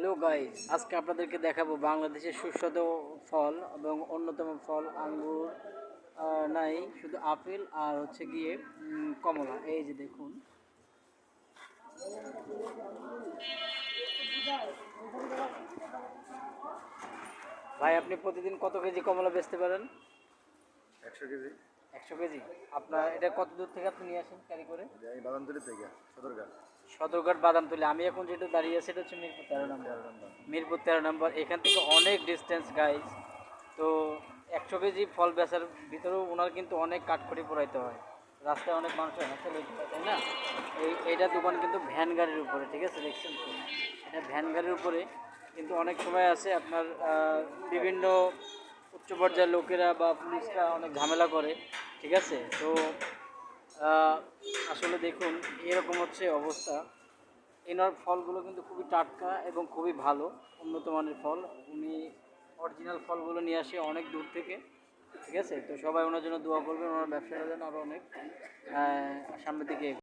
Hello guys আজকে আপনাদেরকে দেখাবো বাংলাদেশের সুস্বাদু ফল এবং অন্যতম ফল, আঙ্গুর নাই, শুধু আপেল আর হচ্ছে গিয়ে কমলা। এই যে দেখুন। ভাই, আপনি প্রতিদিন কত কেজি কমলা বেচতে পারেন? একশো কেজি। একশো কেজি? আপনার এটা কত দূর থেকে আপনি নিয়ে আসেন ক্যারি করে? আমি বাদামতলি থেকে সদরঘাট। সদরঘাট বাদামতলি। আমি এখন যেটা দাঁড়িয়ে আছি এটা হচ্ছে মিরপুর তেরো নম্বর। মিরপুর তেরো নম্বর। এখান থেকে অনেক ডিস্টেন্স গাইজ তো একশো কেজি ফল বেচার ভিতরেও ওনার কিন্তু অনেক কাঠখড়ি পোড়াইতে হয়। রাস্তায় অনেক মানুষের হাতে লেগে তাই না? এই এইটা দোকান কিন্তু ভ্যান গাড়ির উপরে ঠিক আছে? দেখছেন এটা ভ্যান গাড়ির উপরে কিন্তু অনেক সময় আছে আপনার বিভিন্ন উচ্চ পর্যায়ের লোকেরা বা পুলিশরা অনেক ঝামেলা করে, ঠিক আছে? তো আসলে দেখুন, এরকম হচ্ছে অবস্থা। এনার ফলগুলো কিন্তু খুবই টাটকা এবং খুবই ভালো, উন্নত মানের ফল। উনি অরিজিনাল ফলগুলো নিয়ে আসে অনেক দূর থেকে, ঠিক আছে? তো সবাই ওনার জন্য দোয়া করবেন, ওনার ব্যবসাটা যেন আরও অনেক সামনের দিকে।